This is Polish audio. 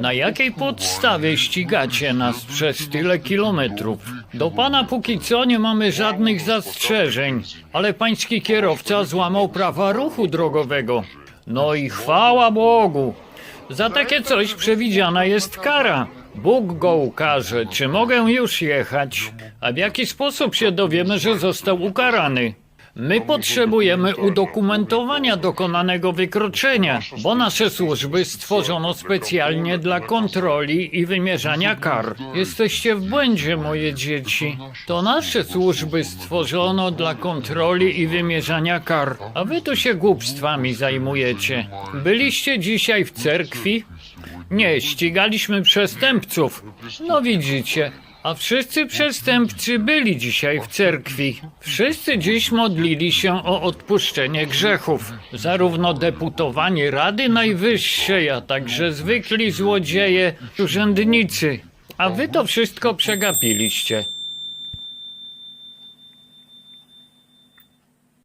Na jakiej podstawie ścigacie nas przez tyle kilometrów? Do pana póki co nie mamy żadnych zastrzeżeń, ale pański kierowca złamał prawa ruchu drogowego. No i chwała Bogu! Za takie coś przewidziana jest kara. Bóg go ukaże, czy mogę już jechać? A w jaki sposób się dowiemy, że został ukarany? My potrzebujemy udokumentowania dokonanego wykroczenia, bo nasze służby stworzono specjalnie dla kontroli i wymierzania kar. Jesteście w błędzie, moje dzieci. To nasze służby stworzono dla kontroli i wymierzania kar, a wy tu się głupstwami zajmujecie. Byliście dzisiaj w cerkwi? Nie, ścigaliśmy przestępców. No widzicie. A wszyscy przestępcy byli dzisiaj w cerkwi. Wszyscy dziś modlili się o odpuszczenie grzechów. Zarówno deputowani Rady Najwyższej, a także zwykli złodzieje, urzędnicy. A wy to wszystko przegapiliście.